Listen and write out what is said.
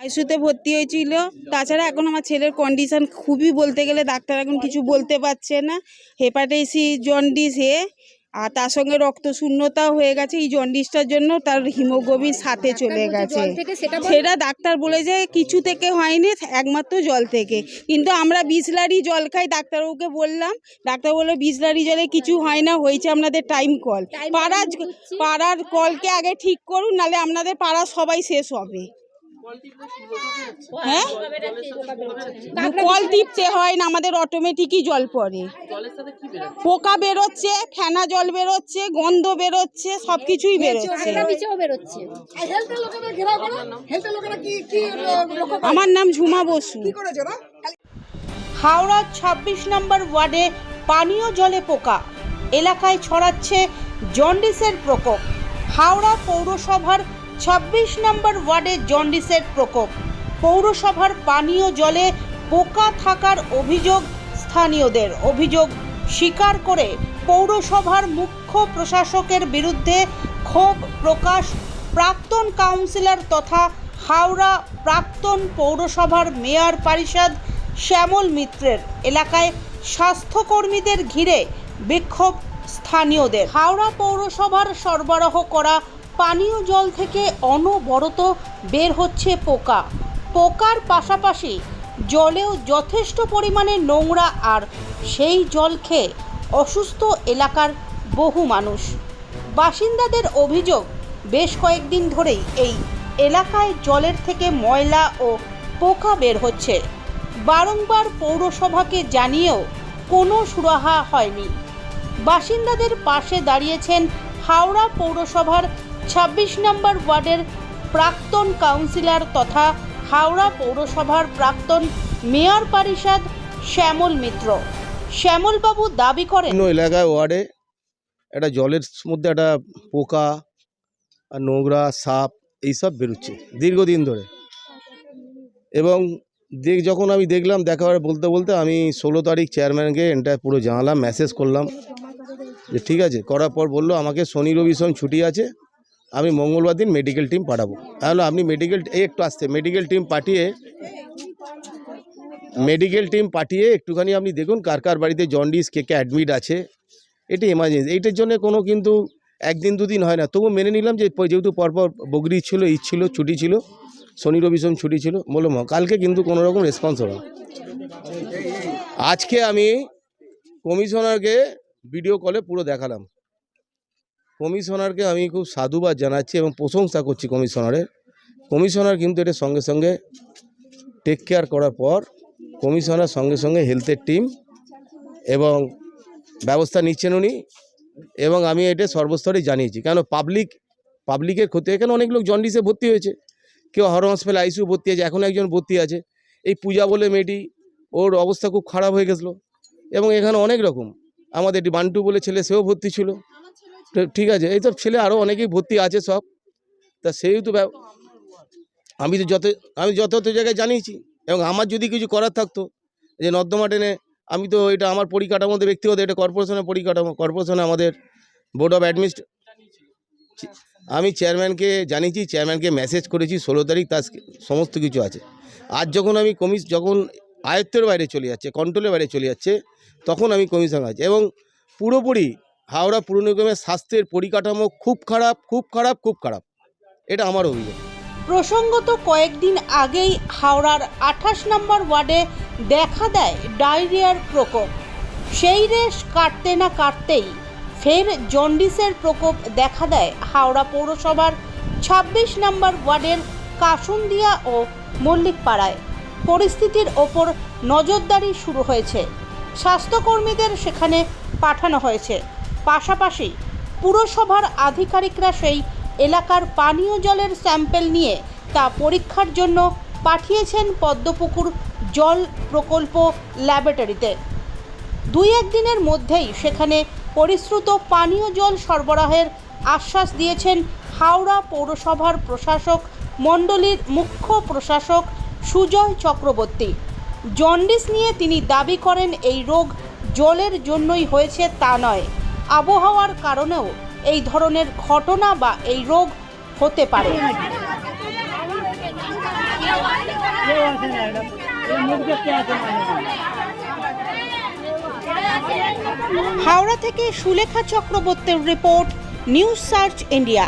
আইসিউতে ভর্তি হয়েছিল। তাছাড়া এখন আমার ছেলের কন্ডিশন খুবই বলতে গেলে ডাক্তার এখন কিছু বলতে পারছে না। হেপাটাইসিস জন্ডিস এ আর তার সঙ্গে রক্ত শূন্যতাও হয়ে গেছে। এই জন্ডিসটার জন্য তার হিমোগ্লোবিন সাথে চলে গেছে। সেটা বল- ডাক্তার বলেছে কিছু থেকে হয়নি একমাত্র জল থেকে। কিন্তু আমরা বিসলারি জল খাই ডাক্তারবাবুকে বললাম। ডাক্তার বলল বিসলারি জলে কিছু হয় না হয়েছে আপনাদের টাইম কল পাড়ার পাড়ার কলকে আগে ঠিক করুন নালে আপনাদের পাড়া সবাই শেষ হবে। হ্যাঁ। কল টিপতে হয় না আমাদের অটোমেটিকই জল পড়ে। পোকা বেরোচ্ছে ফেনা জল বেরোচ্ছে গন্ধ বেরোচ্ছে সব কিছুই বেরোচ্ছে। নিচেও বেরোচ্ছে। করে? আমার নাম ঝুমা বসু। হাওড়ার করেছে ২৬ নম্বর ওয়ার্ডে পানীয় জলে পোকা। এলাকায় ছড়াচ্ছে জন্ডিসের প্রকোপ। হাওড়া পৌরসভার ২৬ নম্বর ওয়ার্ডে জন্ডিসের প্রকোপ। পৌরসভার পানীয় জলে পোকা থাকার অভিযোগ স্থানীয়দের। অভিযোগ স্বীকার করে পৌরসভার মুখ্য প্রশাসকের বিরুদ্ধে ক্ষোভ প্রকাশ প্রাক্তন কাউন্সিলর তথা হাওড়া প্রাক্তন পৌরসভার মেয়র পরিষদ শ্যামল মিত্রের এলাকায় স্বাস্থ্যকর্মীদের ঘিরে বিক্ষোভ স্থানীয়দের। হাওড়া পৌরসভার সরবরাহ করা পানীয় জল থেকে অনবরত বের হচ্ছে পোকা। পোকার পাশাপাশি জলেও যথেষ্ট পরিমাণে নোংরা আর সেই জল খেয়ে অসুস্থ এলাকার বহু মানুষ। বাসিন্দাদের অভিযোগ, বেশ কয়েকদিন ধরেই এই এলাকায় জলের থেকে ময়লা ও পোকা বের হচ্ছে। বারংবার পৌরসভাকে জানিয়েও কোনো সুরাহা হয়নি। বাসিন্দাদের পাশে দাঁড়িয়েছেন হাওড়া পৌরসভার ২৬ নম্বর ওয়ার্ডের প্রাক্তন কাউন্সিলর তথা হাওড়া পৌরসভার প্রাক্তন মেয়র পরিষদ শ্যামল মিত্র। শ্যামলবাবু দাবি করেন এলাকায় ওয়ার্ডে একটা জলের মধ্যে একটা পোকা নোংরা, সাপ, এইসব বেরোচ্ছে দীর্ঘদিন ধরে। এবং দেখ, যখন আমি দেখলাম দেখাবার বলতে বলতে আমি ষোলো তারিখ চেয়ারম্যানকে এটা পুরো জানালাম মেসেজ করলাম যে, ঠিক আছে। করার পর বলল, আমাকে শনি রবি সোম ছুটি আছে আমি মঙ্গলবার দিন মেডিকেল টিম পাঠাবো। তাহলে আপনি মেডিকেল এই একটু আসতে মেডিকেল টিম পাঠিয়ে মেডিকেল টিম পাঠিয়ে একটুখানি আপনি দেখুন কার কার বাড়িতে জন্ডিস কে কে অ্যাডমিট আছে। এটি এমার্জেন্সি এইটার জন্য কোনো কিন্তু একদিন দুদিন হয় না। তবু মেনে নিলাম যে যেহেতু পরপর বগরি ছিল, ঈদ ছিল, ছুটি ছিল, শনি, রবি, সোম ছুটি ছিল বললাম কালকে কিন্তু কোনো রকম রেসপন্স হবে আজকে আমি কমিশনারকে ভিডিও কলে পুরো দেখালাম। কমিশনারকে আমি খুব সাধুবাদ জানাচ্ছি এবং প্রশংসা করছি কমিশনারের। কমিশনার কিন্তু এটা সঙ্গে সঙ্গে টেক কেয়ার করার পর কমিশনার সঙ্গে সঙ্গে হেলথের টিম এবং ব্যবস্থা নিচ্ছেন উনি এবং আমি এটা সর্বস্তরে জানিয়েছি। কেন পাবলিক পাবলিকের ক্ষতি এখানে অনেক লোক জন্ডিসে ভর্তি হয়েছে। কেউ হর হসপিটাল আইসিউ ভর্তি আছে, এখন একজন ভর্তি আছে। এই পূজা বলে মেয়েটি, ওর অবস্থা খুব খারাপ হয়ে গেছিল। এবং এখানে অনেক রকম। আমাদের বান্টু বলে ছেলে, সেও ভর্তি ছিল। ঠিক আছে এইসব ছেলে আরও অনেকেই ভর্তি আছে সব। তা সেহেতু আমি তো যত আমি যত জায়গায় জানিয়েছি এবং আমার যদি কিছু করার থাকতো, যে নর্দমা টেনে আমি তো এটা আমার পরিকাঠামোতে ব্যক্তিগত, এটা কর্পোরেশনের পরিকাঠামো কর্পোরেশনে আমাদের বোর্ড অফ অ্যাডমিনিস্ট আমি চেয়ারম্যানকে জানিয়েছি চেয়ারম্যানকে মেসেজ করেছি, ষোলো তারিখ তার সমস্ত কিছু আছে। আজ যখন আমি কমিশ যখন আয়ত্তের বাইরে চলে যাচ্ছে কন্ট্রোলের বাইরে চলে যাচ্ছে, তখন আমি কমিশন আছে। এবং পুরোপুরি হাওড়া পুর নিগমের স্বাস্থ্যের পরিকাঠামো খুব খারাপ খুব খারাপ খুব খারাপ। এটা আমার অভিযোগ। প্রসঙ্গত কয়েকদিন আগেই হাওড়ার আঠাশ নম্বর ওয়ার্ডে দেখা দেয় ডায়রিয়ার প্রকোপ। সেই রেশ কাটতে না কাটতেই ফের জন্ডিসের প্রকোপ দেখা দেয় হাওড়া পৌরসভার ২৬ নম্বর ওয়ার্ডের কাসুন্দিয়া ও মল্লিকপাড়ায়। পরিস্থিতির ওপর নজরদারি শুরু হয়েছে। স্বাস্থ্যকর্মীদের সেখানে পাঠানো হয়েছে। পাশাপাশি পুরসভার আধিকারিকরা সেই এলাকার পানীয় জলের স্যাম্পেল নিয়ে তা পরীক্ষার জন্য পাঠিয়েছেন পদ্মপুকুর জল প্রকল্প ল্যাবরেটরিতে। দুই একদিনের মধ্যেই সেখানে পরিশ্রুত পানীয় জল সরবরাহের আশ্বাস দিয়েছেন হাওড়া পৌরসভার প্রশাসক মণ্ডলীর মুখ্য প্রশাসক সুজয় চক্রবর্তী। জন্ডিস নিয়ে তিনি দাবি করেন, এই রোগ জলের জন্যই হয়েছে তা নয়। আবহাওয়ার কারণেও এই ধরনের ঘটনা বা এই রোগ হতে পারে। হাওড়া থেকে সুলেখা চক্রবর্তীর রিপোর্ট, নিউজ সার্চ ইন্ডিয়া।